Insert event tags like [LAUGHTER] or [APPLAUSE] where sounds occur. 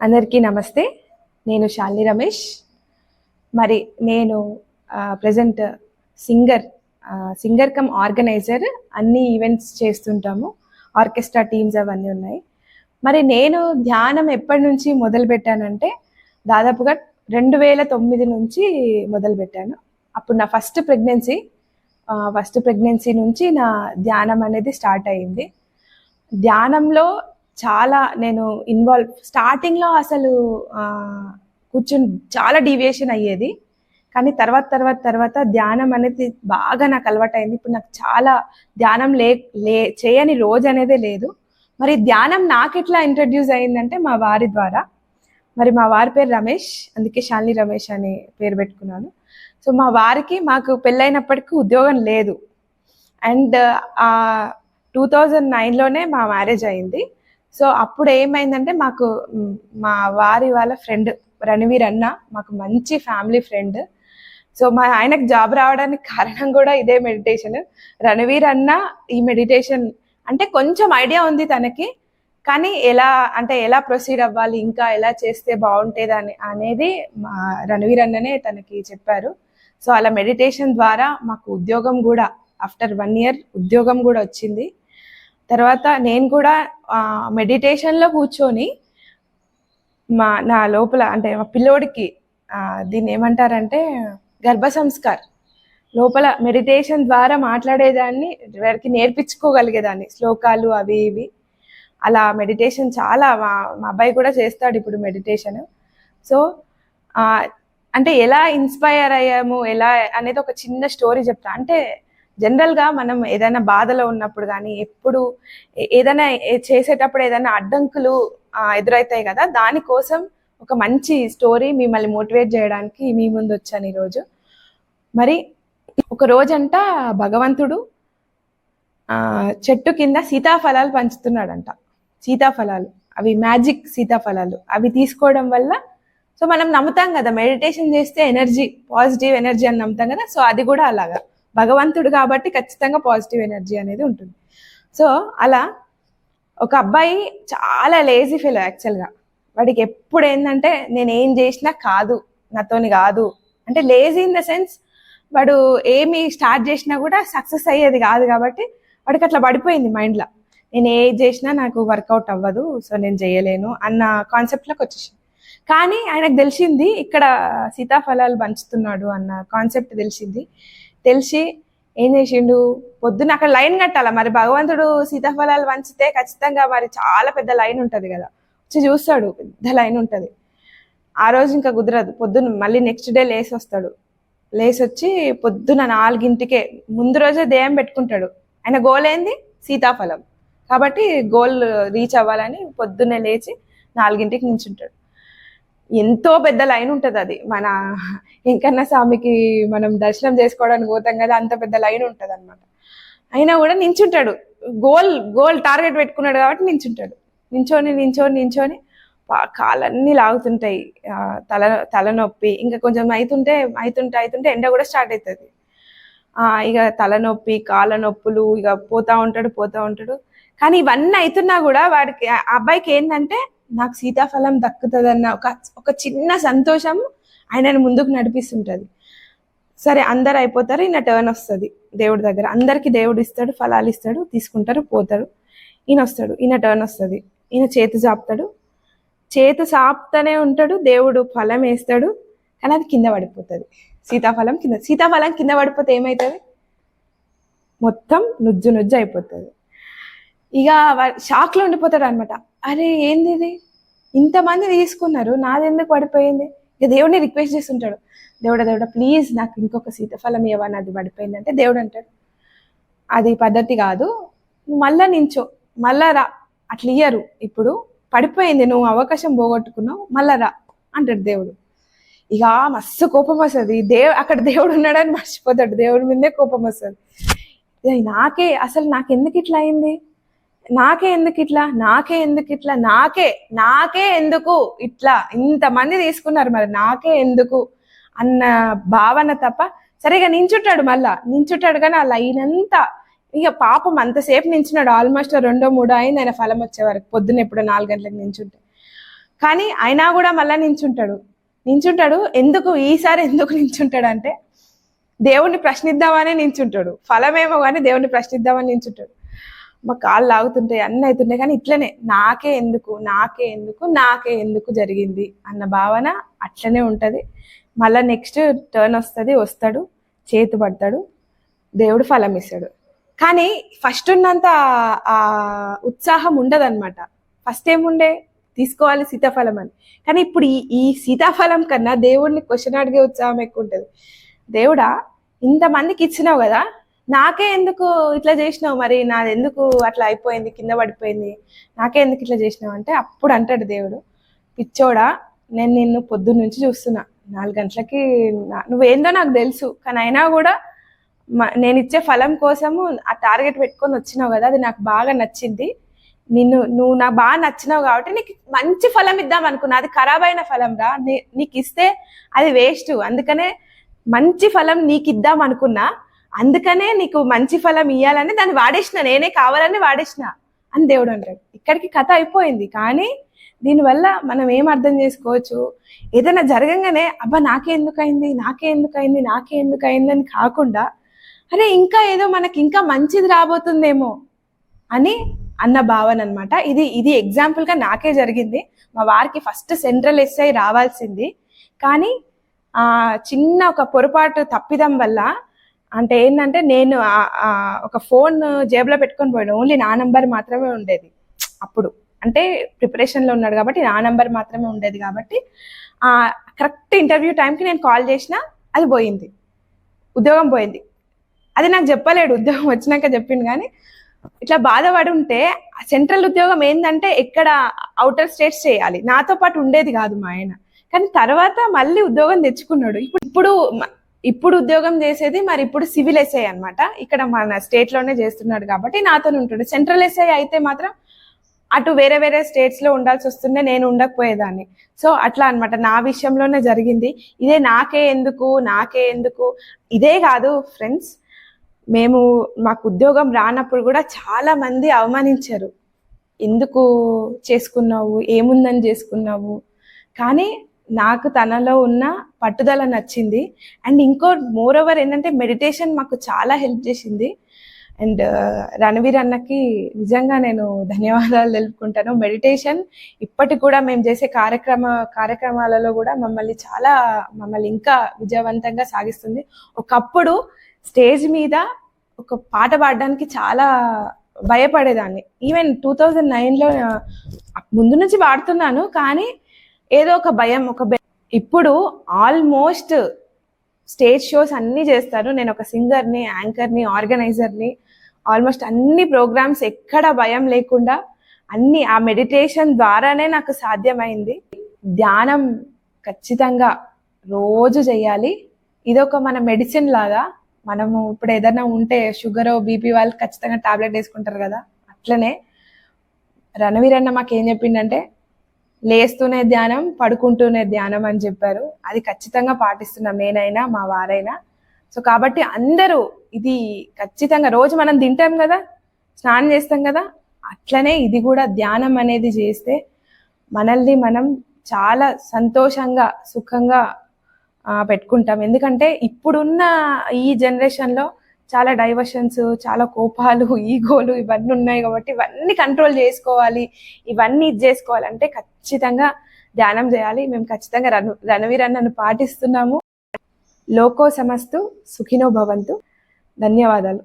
అందరికీ నమస్తే. నేను శాలిని రమేష్. మరి నేను present singer singer cum organizer. అన్ని ఈవెంట్స్ చేస్తుంటాము. ఆర్కెస్ట్రా టీమ్స్ అవన్నీ ఉన్నాయి. మరి నేను ధ్యానం ఎప్పటి నుంచి మొదలు పెట్టానంటే దాదాపుగా రెండు వేల తొమ్మిది నుంచి మొదలుపెట్టాను. అప్పుడు నా ఫస్ట్ ప్రెగ్నెన్సీ ఫస్ట్ ప్రెగ్నెన్సీ నుంచి నా ధ్యానం అనేది స్టార్ట్ అయ్యింది ధ్యానంలో చాలా నేను ఇన్వాల్వ్ స్టార్టింగ్లో అసలు కూర్చుని చాలా డీవియేషన్ అయ్యేది. కానీ తర్వాత తర్వాత తర్వాత ధ్యానం అనేది బాగా నాకు అలవాటైంది. ఇప్పుడు నాకు చాలా ధ్యానం లే లే చేయని రోజు అనేదే లేదు. మరి ధ్యానం నాకు ఎట్లా ఇంట్రడ్యూస్ అయిందంటే మా వారి ద్వారా. మరి మా వారి పేరు రమేష్ అందుకే శాలిని రమేష్ అని పేరు పెట్టుకున్నాను. సో మా వారికి మాకు పెళ్ళైనప్పటికీ ఉద్యోగం లేదు. అండ్ టూ థౌజండ్ నైన్లోనే మా మ్యారేజ్ అయింది. సో అప్పుడు ఏమైందంటే మాకు మా వారి వాళ్ళ ఫ్రెండ్ రణవీర్ అన్న మాకు మంచి ఫ్యామిలీ ఫ్రెండ్. సో మా ఆయనకు జాబ్ రావడానికి కారణం కూడా ఇదే మెడిటేషన్ రణవీర్ అన్న ఈ మెడిటేషన్ అంటే కొంచెం ఐడియా ఉంది తనకి కానీ ఎలా అంటే ఎలా ప్రొసీడ్ అవ్వాలి ఇంకా ఎలా చేస్తే బాగుంటుంది అని అనేది మా రణవీర్ అన్ననే తనకి చెప్పారు. సో అలా మెడిటేషన్ ద్వారా మాకు ఉద్యోగం కూడా ఆఫ్టర్ వన్ ఇయర్ ఉద్యోగం కూడా వచ్చింది. తర్వాత నేను కూడా మెడిటేషన్లో కూర్చొని మా నా లోపల అంటే మా పిల్లోడికి దీన్ని ఏమంటారంటే గర్భ సంస్కార్. లోపల మెడిటేషన్ ద్వారా మాట్లాడేదాన్ని వారికి నేర్పించుకోగలిగేదాన్ని. శ్లోకాలు అవి ఇవి. అలా మెడిటేషన్ చాలా మా మా అబ్బాయి కూడా చేస్తాడు ఇప్పుడు మెడిటేషన్ సో అంటే ఎలా ఇన్స్పైర్ అయ్యాము ఎలా అనేది ఒక చిన్న స్టోరీ చెప్తా. అంటే జనరల్గా మనం ఏదైనా బాధలో ఉన్నప్పుడు కానీ ఎప్పుడు ఏదైనా చేసేటప్పుడు ఏదైనా అడ్డంకులు ఎదురవుతాయి కదా దానికోసం ఒక మంచి స్టోరీ మిమ్మల్ని మోటివేట్ చేయడానికి మీ ముందు వచ్చాను ఈరోజు. మరి ఒక రోజంట భగవంతుడు ఆ, చెట్టు కింద సీతాఫలాలు పంచుతున్నాడంట. సీతాఫలాలు అవి మ్యాజిక్ సీతాఫలాలు. అవి తీసుకోవడం వల్ల సో మనం నమ్ముతాం కదా మెడిటేషన్ చేస్తే ఎనర్జీ పాజిటివ్ ఎనర్జీ అని నమ్ముతాం కదా సో అది కూడా అలాగా. భగవంతుడు కాబట్టి ఖచ్చితంగా పాజిటివ్ ఎనర్జీ అనేది ఉంటుంది. సో అలా ఒక అబ్బాయి చాలా లేజీ ఫీల్ యాక్చువల్గా. వాడికి ఎప్పుడు ఏంటంటే నేను ఏం చేసినా కాదు నాతోని కాదు. అంటే లేజీ ఇన్ ద సెన్స్ వాడు ఏమి స్టార్ట్ చేసినా కూడా సక్సెస్ అయ్యేది కాదు కాబట్టి వాడికి అట్లా పడిపోయింది మైండ్లో. నేను ఏ చేసినా నాకు వర్కౌట్ అవ్వదు సో నేను చేయలేను అన్న కాన్సెప్ట్లోకి వచ్చేసింది. కానీ ఆయనకు తెలిసింది ఇక్కడ సీతాఫలాలు పంచుతున్నాడు అన్న కాన్సెప్ట్ తెలిసింది. తెలిసి ఏం చేసిండు? పొద్దున్న అక్కడ లైన్ కట్టాల? మరి భగవంతుడు సీతాఫలాలు పంచితే ఖచ్చితంగా మరి చాలా పెద్ద లైన్ ఉంటుంది కదా. వచ్చి చూస్తాడు పెద్ద లైన్ ఉంటుంది. ఆ రోజు ఇంకా కుదరదు. పొద్దున్న మళ్ళీ నెక్స్ట్ డే లేసి వస్తాడు. లేసి వచ్చి పొద్దున నాలుగింటికే ముందు రోజే దేయం పెట్టుకుంటాడు. ఆయన గోల్ ఏంది? సీతాఫలం. కాబట్టి గోల్ రీచ్ అవ్వాలని పొద్దున్నే లేచి నాలుగింటికి నించుంటాడు. ఎంతో పెద్ద లైన్ ఉంటుంది అది. మన వెంకన్న స్వామికి మనం దర్శనం చేసుకోవడానికి పోతాం కదా అంత పెద్ద లైన్ ఉంటుంది అనమాట అయినా కూడా నించుంటాడు. గోల్ గోల్ టార్గెట్ పెట్టుకున్నాడు కాబట్టి నించుంటాడు. నించొని నించోని నించోని పా- కాలన్నీ లాగుతుంటాయి. తల తలనొప్పి. ఇంకా కొంచెం అవుతుంటే అవుతుంటే అవుతుంటే ఎండ కూడా స్టార్ట్ అవుతుంది ఇక తలనొప్పి కాళ్ళ నొప్పులు ఇక పోతా ఉంటాడు పోతా ఉంటాడు. కానీ ఇవన్నీ అవుతున్నా కూడా వాడికి అబ్బాయికి ఏంటంటే నాకు సీతాఫలం దక్కుతుందన్న ఒక ఒక చిన్న సంతోషం ఆయనను ముందుకు నడిపిస్తుంటుంది. సరే అందరు అయిపోతారు ఈయన టర్న్ వస్తుంది దేవుడి దగ్గర. అందరికీ దేవుడు ఇస్తాడు ఫలాలు ఇస్తాడు తీసుకుంటారు పోతారు. ఈయన వస్తాడు ఈయన టర్న్ వస్తుంది. ఈయన చేతి చాపుతాడు. చేతి చాపుతూనే ఉంటాడు దేవుడు ఫలం వేస్తాడు కానీ అది కింద పడిపోతుంది. సీతాఫలం కింద సీతాఫలం కింద పడిపోతే ఏమవుతుంది మొత్తం నుజ్జు నుజ్జు అయిపోతుంది. ఇక షాక్లో ఉండిపోతాడు అనమాట అరే ఏంది ఇది ఇంతమంది తీసుకున్నారు నాది ఎందుకు పడిపోయింది? ఇక దేవుడిని రిక్వెస్ట్ చేస్తుంటాడు. దేవుడా దేవుడ ప్లీజ్ నాకు ఇంకొక సీతాఫలం ఇవ్వని అది పడిపోయింది అంటే దేవుడు అంటాడు. అది పద్ధతి కాదు. నువ్వు మళ్ళా నించో మళ్ళా రా. అట్లా ఇయ్యరు. ఇప్పుడు పడిపోయింది నువ్వు అవకాశం పోగొట్టుకున్నావు మళ్ళా రా అంటాడు దేవుడు. ఇక మస్తు కోపం వస్తుంది. దేవు అక్కడ దేవుడు ఉన్నాడని మర్చిపోతాడు. దేవుడి మీదే కోపం వస్తుంది. నాకే అసలు నాకు ఎందుకు ఇట్లా అయింది? నాకే ఎందుకు ఇట్లా? నాకే ఎందుకు ఇట్లా? నాకే నాకే ఎందుకు ఇట్లా? ఇంతమంది తీసుకున్నారు మరి నాకే ఎందుకు? అన్న భావన తప్ప సరిగా నించుంటాడు మళ్ళా. నించుంటాడు కానీ ఆ లైన్ అంతా. ఇక పాపం అంతసేపు నించున్నాడు. ఆల్మోస్ట్ రెండో మూడో అయింది ఆయన ఫలం వచ్చే వరకు. పొద్దున్న ఎప్పుడో నాలుగు గంటలకు నించుంటే. కానీ అయినా కూడా మళ్ళా నించుంటాడు. నించుంటాడు. ఎందుకు? ఈసారి ఎందుకు నించుంటాడు అంటే దేవుణ్ణి ప్రశ్నిద్దామని నించుంటాడు. ఫలమేమో కానీ దేవుణ్ణి ప్రశ్నిద్దామని నించుంటాడు. మా కాళ్ళు లాగుతుంటాయి అన్నీ అవుతుంటాయి. కానీ ఇట్లనే నాకే ఎందుకు నాకే ఎందుకు నాకే ఎందుకు జరిగింది అన్న భావన అట్లనే ఉంటుంది. మళ్ళీ నెక్స్ట్ టర్న్ వస్తుంది వస్తాడు చేతు పడతాడు దేవుడు ఫలం ఇస్తాడు. కానీ ఫస్ట్ ఉన్నంత ఆ ఉత్సాహం ఉండదన్నమాట. ఫస్ట్ ఏముండే తీసుకోవాలి సీతాఫలం అని. కానీ ఇప్పుడు ఈ ఈ సీతాఫలం కన్నా దేవుడిని క్వశ్చన్ అడిగే ఉత్సాహం ఎక్కువ ఉంటుంది. దేవుడా ఇంతమందికి ఇచ్చినావు కదా నాకే ఎందుకు ఇట్లా చేసినావు మరి? నాది ఎందుకు అట్లా అయిపోయింది? కింద పడిపోయింది. నాకే ఎందుకు ఇట్లా చేసినావు అంటే అప్పుడు అంటాడు దేవుడు పిచ్చోడా నేను నిన్ను పొద్దున్న నుంచి చూస్తున్నా. నాలుగు గంటలకి నువ్వేందో నాకు తెలుసు కానీ అయినా కూడా మ- నేను ఇచ్చే ఫలం కోసము ఆ టార్గెట్ పెట్టుకొని వచ్చినావు కదా అది నాకు బాగా నచ్చింది. నిన్ను నువ్వు నా బాగా నచ్చినావు కాబట్టి నీకు మంచి ఫలం ఇద్దాం అనుకున్నా. అది ఖరాబ్ అయిన ఫలం రా. నీ- నీకు ఇస్తే అది వేస్ట్. అందుకనే మంచి ఫలం నీకు ఇద్దాం అనుకున్నా అందుకనే నీకు మంచి ఫలం ఇవ్వాలని దాన్ని వాడేసిన నేనే కావాలని వాడేసిన అని దేవుడు అంటాడు. ఇక్కడికి కథ అయిపోయింది. కానీ దీనివల్ల మనం ఏం అర్థం చేసుకోవచ్చు? ఏదైనా జరగంగానే అబ్బా నాకే ఎందుకైంది నాకే ఎందుకైంది నాకే ఎందుకైంది అని కాకుండా అరే ఇంకా ఏదో మనకి ఇంకా మంచిది రాబోతుందేమో అని అన్న భావన అనమాట ఇది ఇది ఎగ్జాంపుల్గా నాకే జరిగింది. మా వారికి ఫస్ట్ సెంట్రల్ ఎస్ఐ రావాల్సింది. కానీ చిన్న ఒక పొరపాటు తప్పిదం వల్ల అంటే ఏంటంటే నేను ఒక ఫోన్ జేబులో పెట్టుకొని పోయాను. ఓన్లీ నా నంబర్ మాత్రమే ఉండేది. అప్పుడు. అంటే ప్రిపరేషన్లో ఉన్నాడు కాబట్టి నా నంబర్ మాత్రమే ఉండేది కాబట్టి ఆ కరెక్ట్ ఇంటర్వ్యూ టైంకి నేను కాల్ చేసినా అది పోయింది. ఉద్యోగం పోయింది. అది నాకు చెప్పలేడు. ఉద్యోగం వచ్చినాక చెప్పింది కానీ ఇట్లా బాధపడి ఉంటే సెంట్రల్ ఉద్యోగం ఏంటంటే ఎక్కడ అవుటర్ స్టేట్స్ చేయాలి. నాతో పాటు ఉండేది కాదు మా ఆయన. కానీ తర్వాత మళ్ళీ ఉద్యోగం తెచ్చుకున్నాడు. ఇప్పుడు ఇప్పుడు ఇప్పుడు ఉద్యోగం చేసేది మరి ఇప్పుడు సివిల్ ఎస్ఐ అనమాట ఇక్కడ మన స్టేట్లోనే చేస్తున్నాడు కాబట్టి నాతో ఉంటాడు. సెంట్రల్ ఎస్ఐ అయితే మాత్రం అటు వేరే వేరే స్టేట్స్లో ఉండాల్సి వస్తుండే నేను ఉండకపోయేదాన్ని. సో అట్లా అనమాట నా విషయంలోనే జరిగింది. ఇదే నాకే ఎందుకు నాకే ఎందుకు? ఇదే కాదు ఫ్రెండ్స్ మేము మాకు ఉద్యోగం రానప్పుడు కూడా చాలా మంది అవమానించారు. ఎందుకు చేసుకున్నావు? ఏముందని చేసుకున్నావు? కానీ నాకు తనలో ఉన్న పట్టుదల నచ్చింది. అండ్ ఇంకో మోర్ ఓవర్ ఏంటంటే మెడిటేషన్ మాకు చాలా హెల్ప్ చేసింది. అండ్ uh, రణవీర్ అన్నకి నిజంగా నేను ధన్యవాదాలు తెలుపుకుంటాను. మెడిటేషన్ ఇప్పటికి కూడా మేము చేసే కార్యక్రమ కార్యక్రమాలలో కూడా మమ్మల్ని చాలా మమ్మల్ని ఇంకా విజయవంతంగా సాగిస్తుంది. ఒకప్పుడు స్టేజ్ మీద ఒక పాట పాడడానికి చాలా భయపడేదాన్ని. ఈవెన్ టూ థౌజండ్ నైన్లో ముందు నుంచి పాడుతున్నాను. కానీ ఏదో ఒక భయం ఒక ఇప్పుడు ఆల్మోస్ట్ స్టేజ్ షోస్ అన్నీ చేస్తారు. నేను ఒక సింగర్ని యాంకర్ని ఆర్గనైజర్ని ఆల్మోస్ట్ అన్ని ప్రోగ్రామ్స్ ఎక్కడ భయం లేకుండా అన్ని ఆ మెడిటేషన్ ద్వారానే నాకు సాధ్యమైంది. ధ్యానం ఖచ్చితంగా రోజు చేయాలి. ఇది ఒక మన మెడిసిన్ లాగా. మనము ఇప్పుడు ఏదైనా ఉంటే షుగర్ బీపీ వాళ్ళు ఖచ్చితంగా టాబ్లెట్ వేసుకుంటారు కదా. అట్లనే రణవీర్ అన్న మాకు ఏం చెప్పిండంటే లేస్తూనే ధ్యానం పడుకుంటూనే ధ్యానం అని చెప్పారు. అది ఖచ్చితంగా పాటిస్తున్నాం నేనైనా మా వారైనా. సో కాబట్టి అందరూ ఇది ఖచ్చితంగా రోజు మనం తింటాం కదా స్నానం చేస్తాం కదా అట్లనే ఇది కూడా ధ్యానం అనేది చేస్తే మనల్ని మనం చాలా సంతోషంగా సుఖంగా పెట్టుకుంటాం. ఎందుకంటే ఇప్పుడున్న ఈ జనరేషన్లో చాలా డైవర్షన్స్ చాలా కోపాలు [LAUGHS] ఈగోలు ఇవన్నీ ఉన్నాయి కాబట్టి ఇవన్నీ కంట్రోల్ చేసుకోవాలి. ఇవన్నీ ఇది చేసుకోవాలంటే ఖచ్చితంగా ధ్యానం చేయాలి. మేము ఖచ్చితంగా రను రణవీర్ అన్నను పాటిస్తున్నాము. లోకో సమస్తు సుఖినో భవంతు. ధన్యవాదాలు.